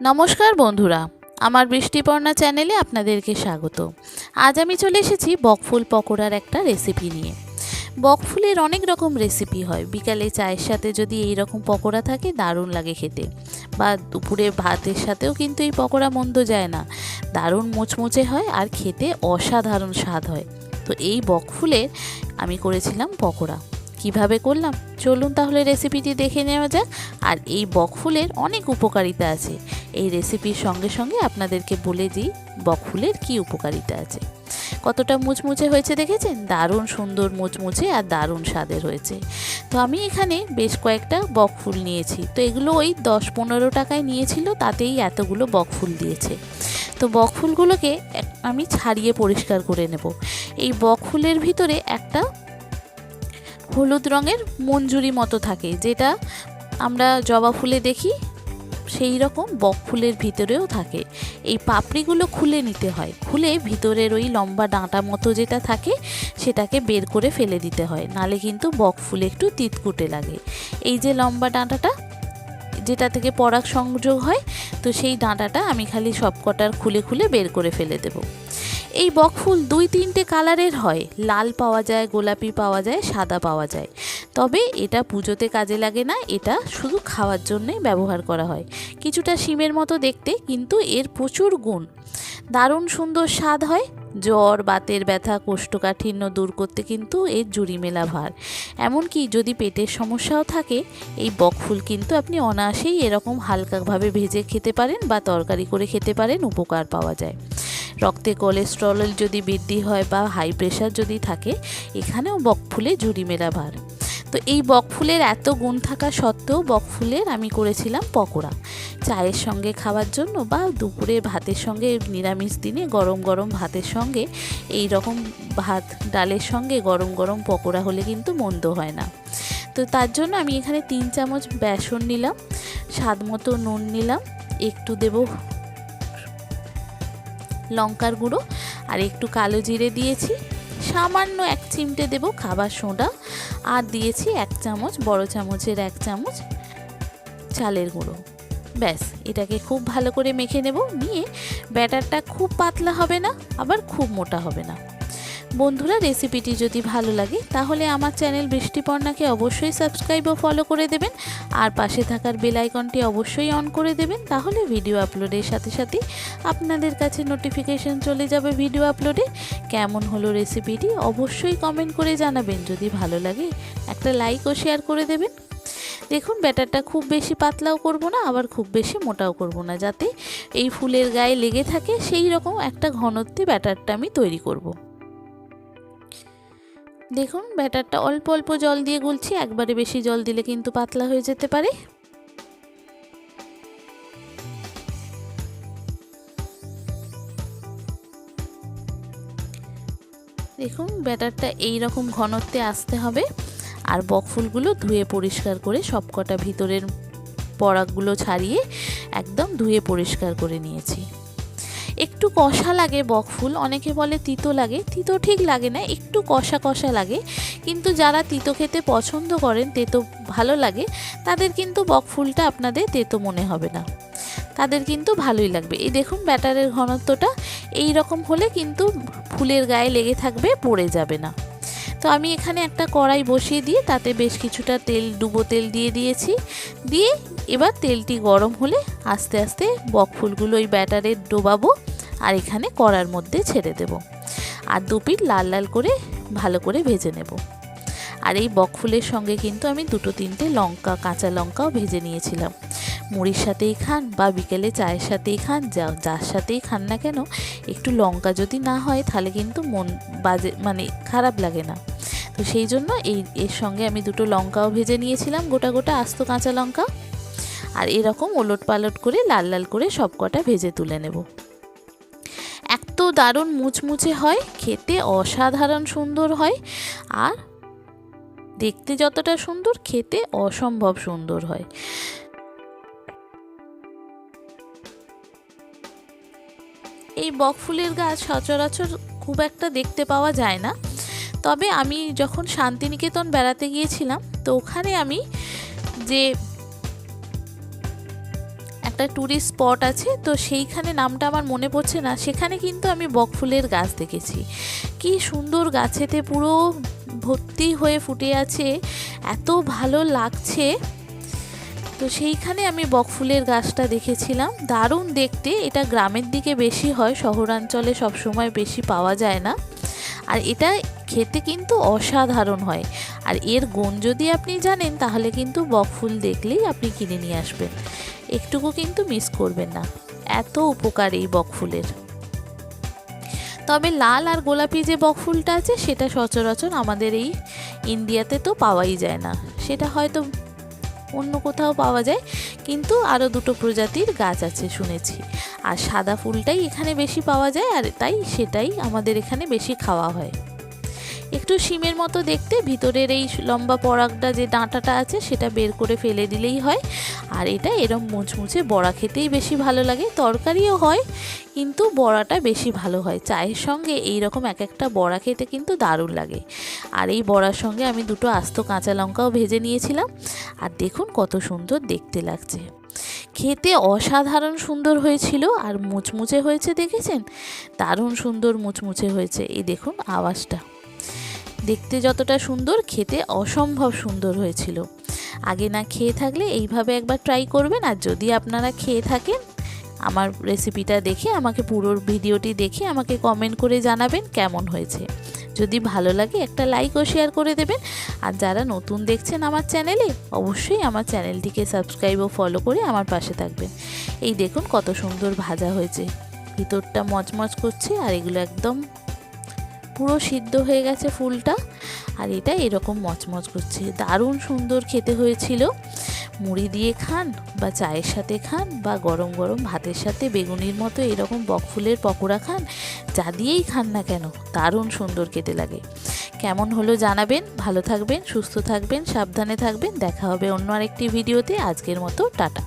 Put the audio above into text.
নমস্কার বন্ধুরা, আমার বৃষ্টিপর্ণা চ্যানেলে আপনাদেরকে স্বাগত। আজ আমি চলে এসেছি বকফুল পকোড়ার একটা রেসিপি নিয়ে। বকফুলের অনেক রকম রেসিপি হয়। বিকালে চায়ের সাথে যদি এই রকম পকোড়া থাকে, দারুণ লাগে খেতে। বা দুপুরে ভাতের সাথেও কিন্তু এই পকোড়া মন্দ যায় না। দারুণ মুচমুচে হয় আর খেতে অসাধারণ স্বাদ হয়। তো এই বকফুলের আমি করেছিলাম পকোড়া। কীভাবে করলাম? চলুন তাহলে রেসিপিটি দেখে নেওয়া যাক। আর এই বকফুলের অনেক উপকারিতা আছে। এই রেসিপির সঙ্গে সঙ্গে আপনাদেরকে বলে দিই, বকফুলের কি উপকারিতা আছে। কতটা মুচমুচে হয়েছে দেখেছেন? দারুণ সুন্দর মুচমুচে আর দারুণ স্বাদের হয়েছে। তো আমি এখানে বেশ কয়েকটা বকফুল নিয়েছি। তো এগুলো ওই দশ পনেরো টাকায় নিয়েছিল, তাতেই এতগুলো বকফুল দিয়েছে। তো বকফুলগুলোকে আমি ছাড়িয়ে পরিষ্কার করে নেব। এই বকফুলের ভিতরে একটা হলুদ রঙের মঞ্জুরি মতো থাকে, যেটা আমরা জবা ফুলে দেখি, সেই রকম বক ফুলের ভিতরেও থাকে। এই পাপড়িগুলো খুলে নিতে হয়, খুলে ভিতরের ওই লম্বা ডাঁটা মতো যেটা থাকে, সেটাকে বের করে ফেলে দিতে হয়, নালে কিন্তু বক ফুলে একটু তিতকুটে লাগে। এই যে লম্বা ডাঁটাটা, যেটা থেকে পরাগ সংযোগ হয়, তো সেই ডাঁটাটা আমি খালি সব কটার খুলে খুলে বের করে ফেলে দেবো। এই বকফুল দুই তিনটে কালারের হয়। লাল পাওয়া যায়, গোলাপি পাওয়া যায়, সাদা পাওয়া যায়। তবে এটা পুজোতে কাজে লাগে না, এটা শুধু খাওয়ার জন্যই ব্যবহার করা হয়। কিছুটা শিমের মতো দেখতে, কিন্তু এর প্রচুর গুণ। দারুণ সুন্দর স্বাদ হয়। জ্বর, বাতের ব্যথা, কোষ্ঠকাঠিন্য দূর করতে কিন্তু এর জুড়ি মেলা ভার। এমনকি যদি পেটের সমস্যাও থাকে, এই বকফুল কিন্তু আপনি অনায়াসেই এরকম হালকাভাবে ভেজে খেতে পারেন বা তরকারি করে খেতে পারেন, উপকার পাওয়া যায়। রক্তে কোলেস্ট্রল যদি বৃদ্ধি হয় বা হাই প্রেশার যদি থাকে, এখানেও বকফুলে ঝুড়ি মেলা ভার তো এই বকফুলের এত গুণ থাকা সত্ত্বেও বকফুলের আমি করেছিলাম পকোড়া। চায়ের সঙ্গে খাওয়ার জন্য বা দুপুরে ভাতের সঙ্গে নিরামিষ দিনে গরম গরম ভাতের সঙ্গে, এই রকম ভাত ডালের সঙ্গে গরম গরম পকোড়া হলে কিন্তু মন্দ হয় না। তো তার জন্য আমি এখানে তিন চামচ বেসন নিলাম, স্বাদ মতো নুন নিলাম, একটু দেব লঙ্কার গুঁড়ো আর একটু কালো জিরে দিয়েছি। সামান্য এক চিমটে দেব খাবার সোডা আর দিয়েছি এক চামচ, বড় চামচের এক চামচ চালের গুঁড়ো। ব্যাস, এটাকে খুব ভালো করে মেখে নেব। নিয়ে ব্যাটারটা খুব পাতলা হবে না, আবার খুব মোটা হবে না। বন্ধুরা, রেসিপিটি যদি ভালো লাগে, তাহলে আমার চ্যানেল বৃষ্টিপর্ণাকে অবশ্যই সাবস্ক্রাইব ও ফলো করে দেবেন। আর পাশে থাকার বেল অবশ্যই অন করে দেবেন, তাহলে ভিডিও আপলোডের সাথে সাথে আপনাদের কাছে নোটিফিকেশন চলে যাবে ভিডিও আপলোডে। কেমন হলো রেসিপিটি অবশ্যই কমেন্ট করে জানাবেন, যদি ভালো লাগে একটা লাইক ও শেয়ার করে দেবেন। দেখুন, ব্যাটারটা খুব বেশি পাতলাও করব না, আবার খুব বেশি মোটাও করব না, যাতে এই ফুলের গায়ে লেগে থাকে, সেই রকম একটা ঘনত্বে ব্যাটারটা আমি তৈরি করব। দেখুন, ব্যাটারটা অল্প অল্প জল দিয়ে গুলছি, একবারে বেশি জল দিলে কিন্তু পাতলা হয়ে যেতে পারে। দেখুন, ব্যাটারটা এই রকম ঘনত্বে আসতে হবে, আর বকফুলগুলো ধুয়ে পরিষ্কার করে সবকটা ভিতরের পরাগগুলো ছাড়িয়ে একদম ধুয়ে পরিষ্কার করে নিয়েছি। একটু কষা লাগে বকফুল অনেকে বলে তিতো লাগে, তিতো ঠিক লাগে না, একটু কষা কষা লাগে। কিন্তু যারা তিতো খেতে পছন্দ করেন, তেতো ভালো লাগে, তাদের কিন্তু বকফুলটা আপনাদের তেতো মনে হবে না। তাদের কিন্তু ভালোই লাগবে। এই দেখুন ব্যাটারের ঘনত্বটা, এই রকম হলে কিন্তু ফুলের গায়ে লেগে থাকবে, পড়ে যাবে না। তো আমি এখানে একটা কড়াই বসিয়ে দিয়ে তাতে বেশ কিছুটা তেল, ডুবো তেল দিয়ে দিয়েছি। দিয়ে এবার তেলটি গরম হলে আস্তে আস্তে বকফুলগুলো ওই ব্যাটারে ডোবাবো আর এখানে কড়ার মধ্যে ছেড়ে দেব। আর দু পিঠ লাল লাল করে ভালো করে ভেজে নেব। আর এই বকফুলের সঙ্গে কিন্তু আমি দুটো তিনটে লঙ্কা, কাঁচা লঙ্কাও ভেজে নিয়েছিলাম। মুড়ির সাথেই খান বা বিকেলে চায়ের সাথেই খান, যা, যার সাথেই খান না কেন, একটু লঙ্কা যদি না হয় তাহলে কিন্তু মন বাজে মানে খারাপ লাগে না। তো সেই জন্য এই, এর সঙ্গে আমি দুটো লঙ্কাও ভেজে নিয়েছিলাম, গোটা গোটা আস্ত কাঁচা লঙ্কা। আর এরকম ওলট পালট করে লাল লাল করে সব কটা ভেজে তুলে নেব। এত দারুণ মুচমুচে হয়, খেতে অসাধারণ সুন্দর হয় আর দেখতে যতটা সুন্দর, খেতে অসম্ভব সুন্দর হয়। এই বকফুলের গাছ সচরাচর খুব একটা দেখতে পাওয়া যায় না। তবে আমি যখন শান্তিনিকেতন বেড়াতে গিয়েছিলাম, তো ওখানে আমি যে একটা ট্যুরিস্ট স্পট আছে, তো সেইখানে নামটা আমার মনে পড়ছে না। সেখানে কিন্তু আমি বকফুলের গাছ দেখেছি। কি সুন্দর গাছেতে পুরো ভর্তি হয়ে ফুটে আছে, এত ভালো লাগছে। তো সেইখানে আমি বকফুলের গাছটা দেখেছিলাম। দারুণ দেখতে, এটা গ্রামের দিকে বেশি হয়, শহরাঞ্চলে সবসময় বেশি পাওয়া যায় না। আর এটা খেতে কিন্তু অসাধারণ হয়। আর এর গুণ যদি আপনি জানেন, তাহলে কিন্তু বকফুল দেখলেই আপনি কিনে নিয়ে আসবেন। একটুকু কিন্তু মিস করবেন না। এত উপকার এই বকফুলের। তবে লাল আর গোলাপি যে বকফুলটা আছে, সেটা সচরাচর আমাদের এই ইন্ডিয়াতে তো পাওয়াই যায় না। সেটা হয়তো অন্য কোথাও পাওয়া যায়, কিন্তু আরও দুটো প্রজাতির গাছ আছে শুনেছি। আর সাদা ফুলটাই এখানে বেশি পাওয়া যায়, আর তাই সেটাই আমাদের এখানে বেশি খাওয়া হয়। একটু শিমের মতো দেখতে, ভিতরের এই লম্বা পরাগটা যে ডাঁটাটা আছে সেটা বের করে ফেলে দিলেই হয়। আর এটা এরম মুচমুচে বড়া খেতেই বেশি ভালো লাগে, তরকারিও হয়, কিন্তু বড়াটা বেশি ভালো হয়। চায়ের সঙ্গে এই রকম এক একটা বড়া খেতে কিন্তু দারুণ লাগে। আর এই বড়ার সঙ্গে আমি দুটো আস্ত কাঁচা লঙ্কাও ভেজে নিয়েছিলাম। আর দেখুন কত সুন্দর দেখতে লাগছে। খেতে অসাধারণ সুন্দর হয়েছিল আর মুচমুচে হয়েছে দেখেছেন? দারুণ সুন্দর মুচমুচে হয়েছে। এই দেখুন আওয়াজটা। দেখতে যতটা সুন্দর, খেতে অসম্ভব সুন্দর হয়েছিল। আগে না খেয়ে থাকলে এইভাবে একবার ট্রাই করবেন, আর যদি আপনারা খেয়ে থাকেন, আমার রেসিপিটা দেখে, আমাকে পুরো ভিডিওটি দেখে আমাকে কমেন্ট করে জানাবেন কেমন হয়েছে। যদি ভালো লাগে একটা লাইক ও শেয়ার করে দেবেন, আর যারা নতুন দেখছেন আমার চ্যানেলে অবশ্যই আমার চ্যানেলটিকে সাবস্ক্রাইব ও ফলো করে আমার পাশে থাকবেন। এই দেখুন কত সুন্দর ভাজা হয়েছে। ভিতরটা মচমচ করছে, আর এগুলো একদম পুরো সিদ্ধ হয়ে গেছে ফুলটা আর এটা এরকম মচমচ করছে। দারুণ সুন্দর খেতে হয়েছিল। মুড়ি দিয়ে খান বা চায়ের সাথে খান বা গরম গরম ভাতের সাথে বেগুনির মতো এরকম বকফুলের পকোড়া খান, যা দিয়েই খান না কেন, দারুণ সুন্দর খেতে লাগে। কেমন হলো জানাবেন, ভালো থাকবেন, সুস্থ থাকবেন, সাবধানে থাকবেন। দেখা হবে অন্য আরেকটি ভিডিওতে। আজকের মতো টাটা।